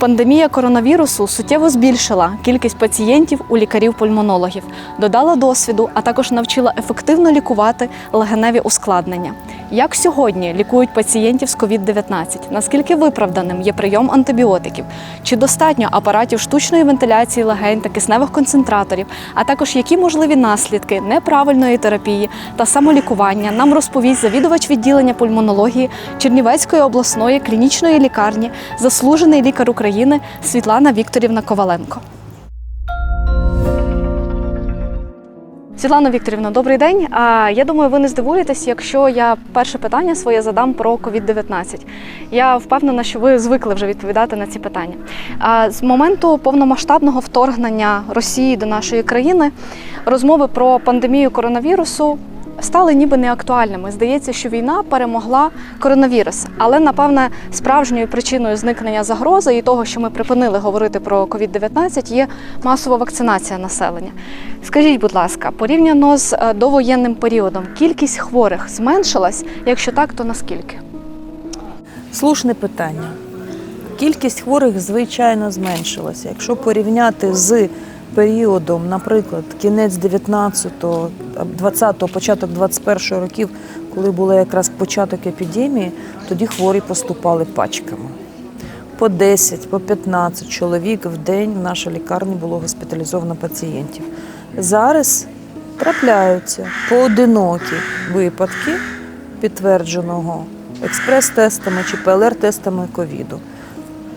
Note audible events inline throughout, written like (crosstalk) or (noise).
Пандемія коронавірусу суттєво збільшила кількість пацієнтів у лікарів-пульмонологів, додала досвіду, а також навчила ефективно лікувати легеневі ускладнення. Як сьогодні лікують пацієнтів з COVID-19? Наскільки виправданим є прийом антибіотиків? Чи достатньо апаратів штучної вентиляції легень та кисневих концентраторів? А також які можливі наслідки неправильної терапії та самолікування нам розповість завідувач відділення пульмонології Чернівецької обласної клінічної лікарні, заслужений лікар України Світлана Вікторівна Коваленко. Світлана Вікторівна, добрий день. Я думаю, ви не здивуєтесь, якщо я перше питання своє задам про COVID-19. Я впевнена, що ви звикли вже відповідати на ці питання. З моменту повномасштабного вторгнення Росії до нашої країни розмови про пандемію коронавірусу стали ніби неактуальними. Здається, що війна перемогла коронавірус, але напевне справжньою причиною зникнення загрози і того, що ми припинили говорити про COVID-19, є масова вакцинація населення. Скажіть, будь ласка, порівняно з е, довоєнним періодом, кількість хворих зменшилась? Якщо так, то наскільки? Слушне питання. Кількість хворих, звичайно, зменшилася. Якщо порівняти з періодом, наприклад, кінець 19-го, 20-го, початок 21-го років, коли був якраз початок епідемії, тоді хворі поступали пачками. По 10, по 15 чоловік в день в нашій лікарні було госпіталізовано пацієнтів. Зараз трапляються поодинокі випадки підтвердженого експрес-тестами чи ПЛР-тестами ковіду.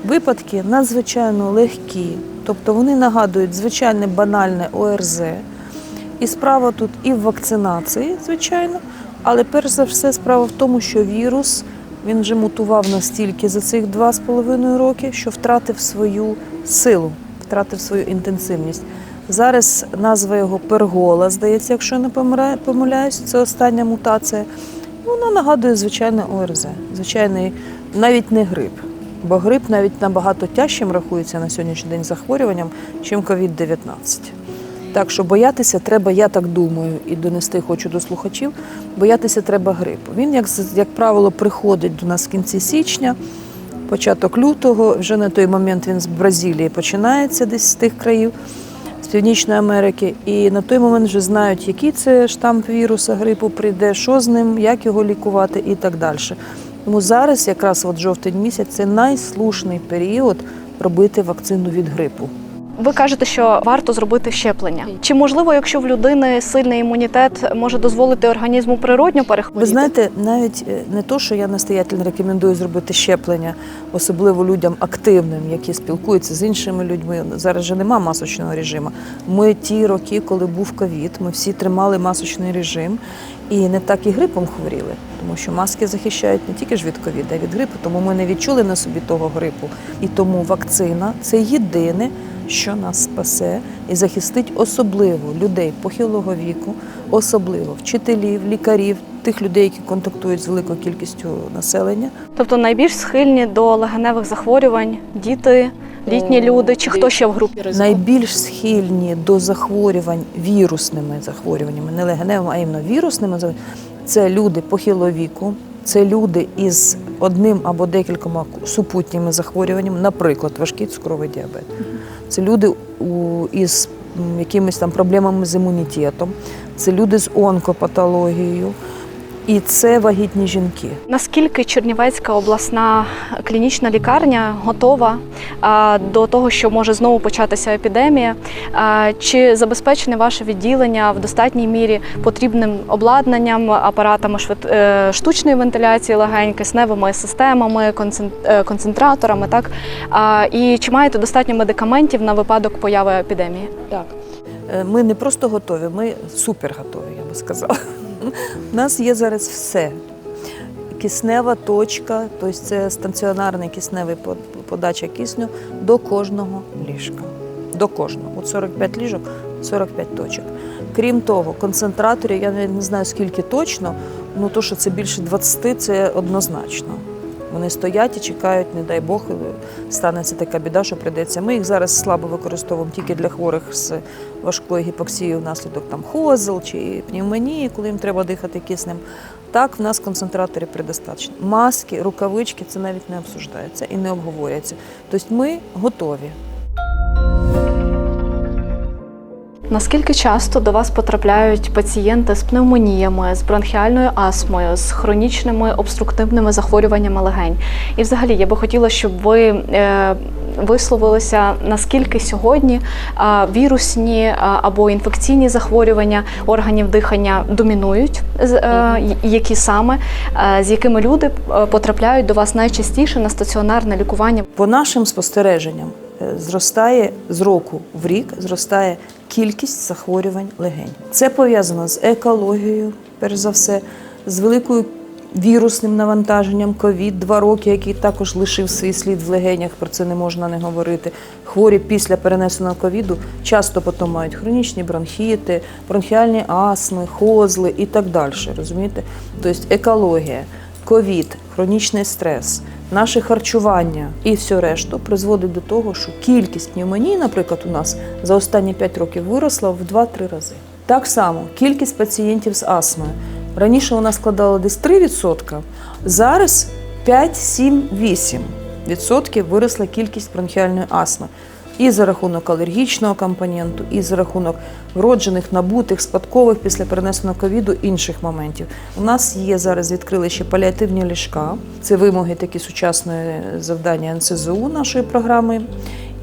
Випадки надзвичайно легкі, тобто вони нагадують звичайне банальне ОРЗ. І справа тут і в вакцинації, звичайно, але перш за все справа в тому, що вірус він вже мутував настільки за цих два з половиною роки, що втратив свою силу, втратив свою інтенсивність. Зараз назва його пергола, здається, якщо я не помиляюсь, це остання мутація. Вона нагадує звичайне ОРЗ, звичайний навіть не грип. Бо грип навіть набагато тяжчим рахується на сьогоднішній день захворюванням, чим COVID-19. Так що боятися треба, я так думаю, і донести хочу до слухачів, боятися треба грипу. Він, як, як правило, приходить до нас в кінці січня, початок лютого, вже на той момент він з Бразилії починається десь з тих країв, з Північної Америки. І на той момент вже знають, який це штам віруса грипу прийде, що з ним, як його лікувати і так далі. Тому зараз, якраз от жовтень місяць, це найслушний період робити вакцину від грипу. Ви кажете, що варто зробити щеплення. Чи можливо, якщо в людини сильний імунітет, може дозволити організму природньо перехворіти? Ви знаєте, навіть е, не то, що я настоятельно рекомендую зробити щеплення, особливо людям активним, які спілкуються з іншими людьми. Зараз же нема масочного режиму. Ми ті роки, коли був ковід, ми всі тримали масочний режим і не так і грипом хворіли, тому що маски захищають не тільки ж від ковіду, а від грипу. Тому ми не відчули на собі того грипу. І тому вакцина це єдине, що нас спасе і захистить особливо людей похилого віку, особливо вчителів, лікарів, тих людей, які контактують з великою кількістю населення. Тобто найбільш схильні до легеневих захворювань діти, літні люди, чи хто ще в групі ризику? Найбільш схильні до захворювань вірусними захворюваннями, не легеневими, а іменно вірусними захворюваннями, це люди похилого віку, це люди із одним або декількома супутніми захворюваннями, наприклад, важкий цукровий діабет. Це люди із якимись там проблемами з імунітетом, це люди з онкопатологією, і це вагітні жінки. Наскільки Чернівецька обласна клінічна лікарня готова до того, що може знову початися епідемія? Чи забезпечене ваше відділення в достатній мірі потрібним обладнанням, апаратами е, штучної вентиляції легень, кисневими системами, е, концентраторами? Так і чи маєте достатньо медикаментів на випадок появи епідемії? Так. Е, Ми не просто готові, ми супер готові, я би сказала. У нас є зараз все. Киснева точка, тобто це станціонарний кисневий подача кисню до кожного ліжка. До кожного. От 45 ліжок, 45 точок. Крім того, концентраторів, я не знаю скільки точно, ну то, що це більше 20, це однозначно. Вони стоять і чекають, не дай Бог, станеться така біда, що прийдеться. Ми їх зараз слабо використовуємо тільки для хворих з важкою гіпоксією внаслідок там хозел чи пневмонії, коли їм треба дихати киснем. Так, в нас концентраторів предостатньо. Маски, рукавички це навіть не обсуждається і не обговорюється. Тобто ми готові. Наскільки часто до вас потрапляють пацієнти з пневмоніями, з бронхіальною астмою, з хронічними обструктивними захворюваннями легень? І взагалі я би хотіла, щоб ви е, висловилися, наскільки сьогодні е, вірусні е, або інфекційні захворювання органів дихання домінують, е, які саме, е, з якими люди е, потрапляють до вас найчастіше на стаціонарне лікування? По нашим спостереженням зростає з року в рік зростає кількість захворювань легень. Це пов'язано з екологією, перш за все, з великою вірусним навантаженням ковід, два роки, який також лишив свій слід в легенях. Про це не можна не говорити. Хворі після перенесеного ковіду часто потім мають хронічні бронхіти, бронхіальні астми, хозли і так далі. Розумієте? Тобто екологія, ковід, хронічний стрес, наше харчування і все решту призводить до того, що кількість пневмоній, наприклад, у нас за останні 5 років виросла в 2-3 рази. Так само кількість пацієнтів з астмою. Раніше вона складала десь 3%, зараз 5, 7, 8 відсотків виросла кількість бронхіальної астми. І за рахунок алергічного компоненту, і за рахунок вроджених, набутих, спадкових після перенесеного ковіду інших моментів. У нас є зараз відкрили ще паліативні ліжка. Це вимоги такі сучасної завдання НСЗУ нашої програми.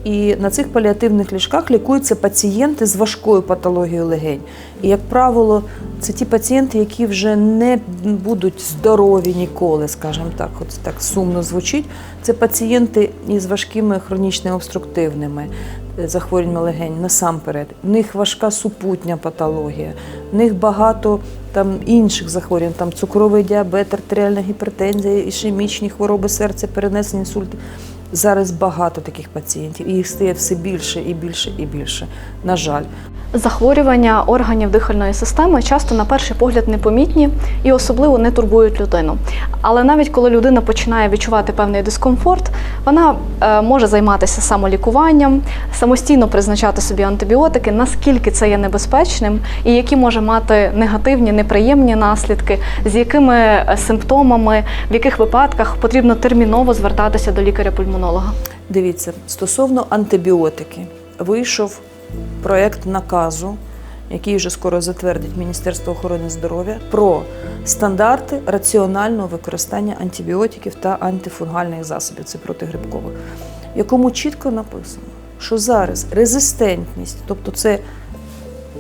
І на цих паліативних ліжках лікуються пацієнти з важкою патологією легень. І, як правило, це ті пацієнти, які вже не будуть здорові ніколи, скажімо так, от так сумно звучить. Це пацієнти із важкими хронічними обструктивними е, захворюваннями легень насамперед. В них важка супутня патологія, в них багато там інших захворювань, там цукровий діабет, артеріальна гіпертензія, ішемічні хвороби серця, перенесені інсульти. Зараз багато таких пацієнтів, і їх стає все більше і більше і більше. На жаль. Захворювання органів дихальної системи часто на перший погляд непомітні і особливо не турбують людину. Але навіть коли людина починає відчувати певний дискомфорт, вона е, може займатися самолікуванням, самостійно призначати собі антибіотики, наскільки це є небезпечним і які може мати негативні, неприємні наслідки, з якими е, симптомами, в яких випадках потрібно терміново звертатися до лікаря-пульмонолога. Дивіться, стосовно антибіотики, вийшов проєкт наказу, який вже скоро затвердить Міністерство охорони здоров'я, про стандарти раціонального використання антибіотиків та антифунгальних засобів, це протигрибкових, в якому чітко написано, що зараз резистентність, тобто це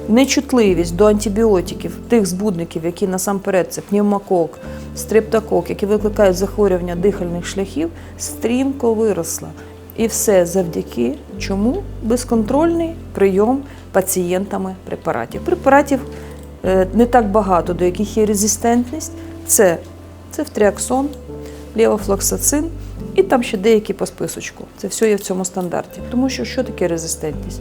нечутливість до антибіотиків тих збудників, які насамперед це пневмокок, стрептокок, які викликають захворювання дихальних шляхів, стрімко виросла. І все завдяки чому безконтрольний прийом пацієнтами препаратів. Препаратів е, не так багато, до яких є резистентність. Це цефтріаксон, левофлоксацин і там ще деякі по списочку. Це все є в цьому стандарті. Тому що що таке резистентність?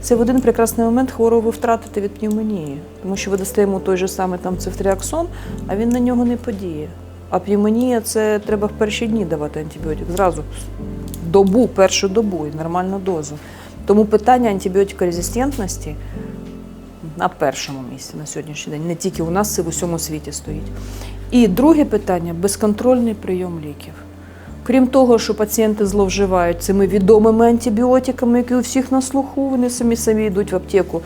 Це в один прекрасний момент хворого ви втратите від пневмонії, тому що ви дасте йому той же самий там цефтріаксон, а він на нього не подіє. А пневмонія це треба в перші дні давати антибіотик. Зразу добу, першу добу і нормальну дозу. Тому питання антибіотикорезистентності на першому місці на сьогоднішній день. Не тільки у нас, це в усьому світі стоїть. І друге питання безконтрольний прийом ліків. Крім того, що пацієнти зловживають цими відомими антибіотиками, які у всіх на слуху, вони самі самі йдуть в аптеку.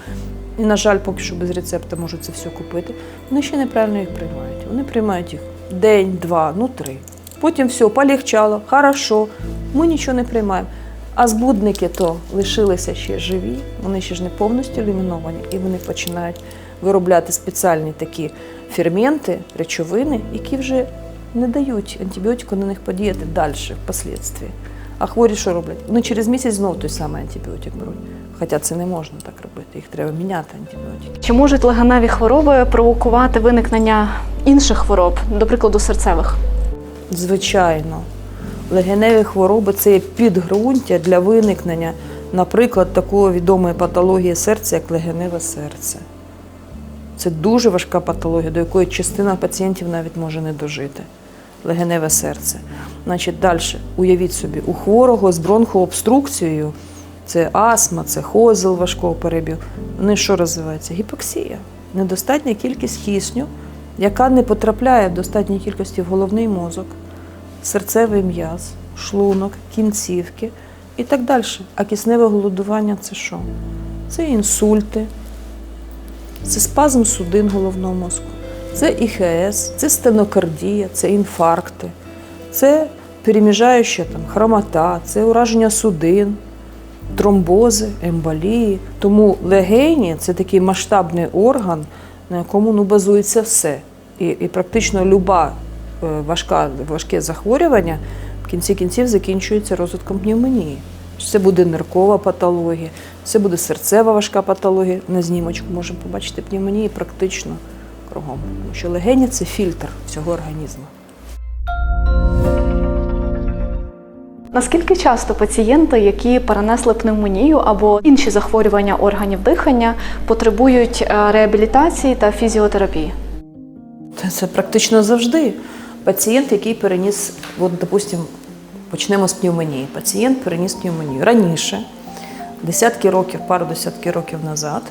І, на жаль, поки що без рецепта можуть це все купити. Вони ще неправильно їх приймають. Вони приймають їх день, два, ну три. Потім все, полегчало, хорошо, ми нічого не приймаємо. А збудники то лишилися ще живі, вони ще ж не повністю еліміновані, і вони починають виробляти спеціальні такі ферменти, речовини, які вже не дають антибіотику на них подіяти далі, впоследствии. А хворі що роблять? Вони через місяць знову той самий антибіотик беруть. Хоча це не можна так робити, їх треба міняти антибіотики. Чи можуть легеневі хвороби провокувати виникнення інших хвороб, до прикладу, серцевих? Звичайно, легеневі хвороби це є підґрунтя для виникнення, наприклад, такої відомої патології серця, як легеневе серце. Це дуже важка патологія, до якої частина пацієнтів навіть може не дожити. Легеневе серце. Значить, далі, уявіть собі, у хворого з бронхообструкцією це астма, це хозел важкого перебігу. Вони що розвиваються? Гіпоксія. Недостатня кількість кисню яка не потрапляє в достатній кількості в головний мозок, серцевий м'яз, шлунок, кінцівки і так далі. А кисневе голодування це що? Це інсульти, це спазм судин головного мозку, це ІХС, це стенокардія, це інфаркти, це переміжаюча там, хромота, це ураження судин, тромбози, емболії. Тому легені це такий масштабний орган, на якому ну, базується все. І, і практично люба важка, важке захворювання в кінці кінців закінчується розвитком пневмонії. Це буде ниркова патологія, це буде серцева важка патологія. На знімочку можемо побачити пневмонії практично кругом. Тому що легені це фільтр всього організму. Наскільки часто пацієнти, які перенесли пневмонію або інші захворювання органів дихання, потребують е, реабілітації та фізіотерапії? Це практично завжди. Пацієнт, який переніс, от, допустимо, почнемо з пневмонії. Пацієнт переніс пневмонію. Раніше, десятки років, пару десятки років назад,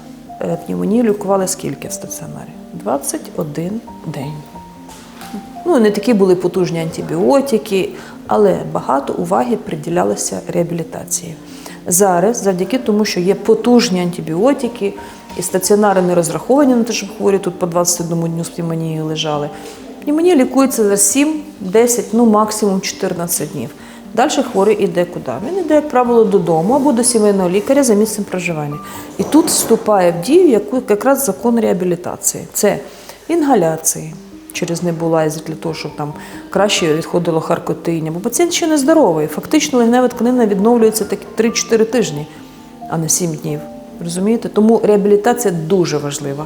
е, пневмонію лікували скільки в стаціонарі? 21 день. Ну, не такі були потужні антибіотики, але багато уваги приділялося реабілітації. Зараз, завдяки тому, що є потужні антибіотики, і стаціонари не розраховані на те, щоб хворі тут по 21 дню з пневмонією лежали. Пневмонія лікується за 7, 10, ну максимум 14 днів. Далі хворий іде куди? Він іде, як правило, додому або до сімейного лікаря за місцем проживання. І тут вступає в дію яку- якраз закон реабілітації. Це інгаляції через небулайзер для того, щоб там краще відходило харкотиння. Бо пацієнт ще не здоровий. Фактично легнева тканина відновлюється так 3-4 тижні, а не 7 днів. Розумієте? Тому реабілітація дуже важлива.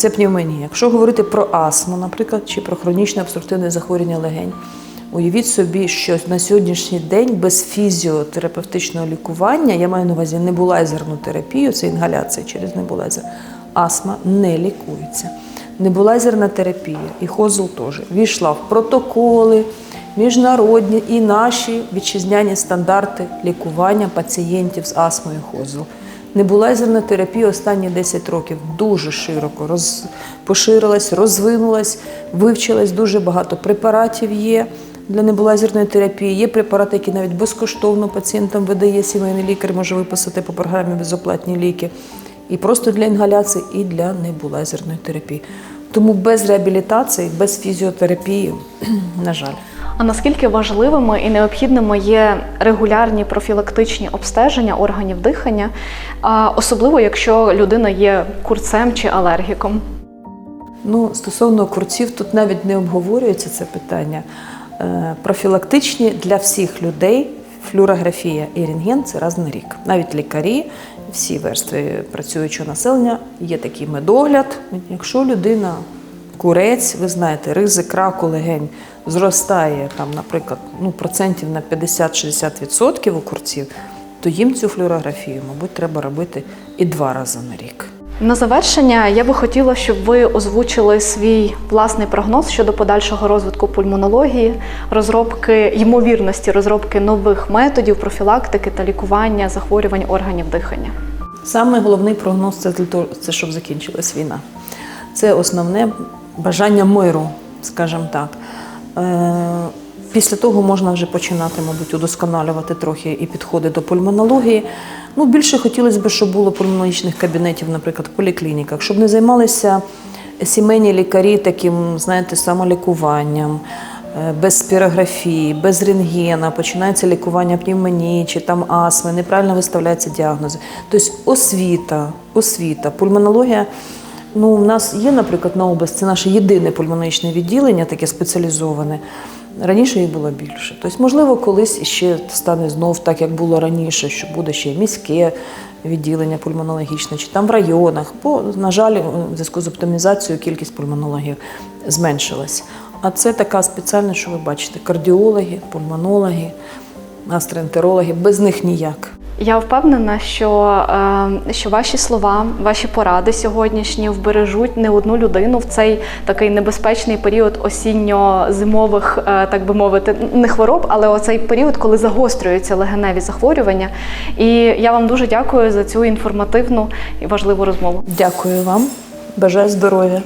Це пневмонія. Якщо говорити про астму, наприклад, чи про хронічне обструктивне захворювання легень, уявіть собі, що на сьогоднішній день без фізіотерапевтичного лікування, я маю на увазі небулайзерну терапію, це інгаляція через небулайзер, астма не лікується. Небулайзерна терапія і хозл теж війшла в протоколи міжнародні і наші вітчизняні стандарти лікування пацієнтів з астмою хозл. Небулайзерна терапія останні 10 років дуже широко роз... поширилась, розвинулась, вивчилась, дуже багато препаратів є для небулайзерної терапії. Є препарати, які навіть безкоштовно пацієнтам видає сімейний лікар, може виписати по програмі безоплатні ліки. І просто для інгаляції, і для небулайзерної терапії. Тому без реабілітації, без фізіотерапії, (clears throat) на жаль. А наскільки важливими і необхідними є регулярні профілактичні обстеження органів дихання, особливо якщо людина є курцем чи алергіком? Ну, стосовно курців, тут навіть не обговорюється це питання. Е, Профілактичні для всіх людей флюорографія і рентген – це раз на рік. Навіть лікарі, всі верстви працюючого населення, є такий медогляд. Якщо людина курець, ви знаєте, ризик раку легень зростає там, наприклад, ну, процентів на 50-60% у курців, то їм цю флюорографію, мабуть, треба робити і два рази на рік. На завершення я би хотіла, щоб ви озвучили свій власний прогноз щодо подальшого розвитку пульмонології, розробки ймовірності розробки нових методів профілактики та лікування захворювань органів дихання. Саме головний прогноз це для того, це щоб закінчилась війна. Це основне бажання миру, скажімо так. Е, Після того можна вже починати, мабуть, удосконалювати трохи і підходи до пульмонології. Ну, більше хотілося б, щоб було пульмонологічних кабінетів, наприклад, в поліклініках, щоб не займалися сімейні лікарі таким, знаєте, самолікуванням, е, без спірографії, без рентгена, починається лікування пневмонії чи там астми, неправильно виставляються діагнози. Тобто освіта, освіта, пульмонологія. Ну, у нас є, наприклад, на область, це наше єдине пульмонологічне відділення, таке спеціалізоване. Раніше їх було більше. Тобто, можливо, колись ще стане знов так, як було раніше, що буде ще міське відділення пульмонологічне, чи там в районах. Бо, на жаль, у зв'язку з оптимізацією кількість пульмонологів зменшилась. А це така спеціальність, що ви бачите: кардіологи, пульмонологи, гастроентерологи, без них ніяк. Я впевнена, що, е, що ваші слова, ваші поради сьогоднішні вбережуть не одну людину в цей такий небезпечний період осінньо-зимових, е, так би мовити, не хвороб, але оцей період, коли загострюються легеневі захворювання. І я вам дуже дякую за цю інформативну і важливу розмову. Дякую вам, бажаю здоров'я.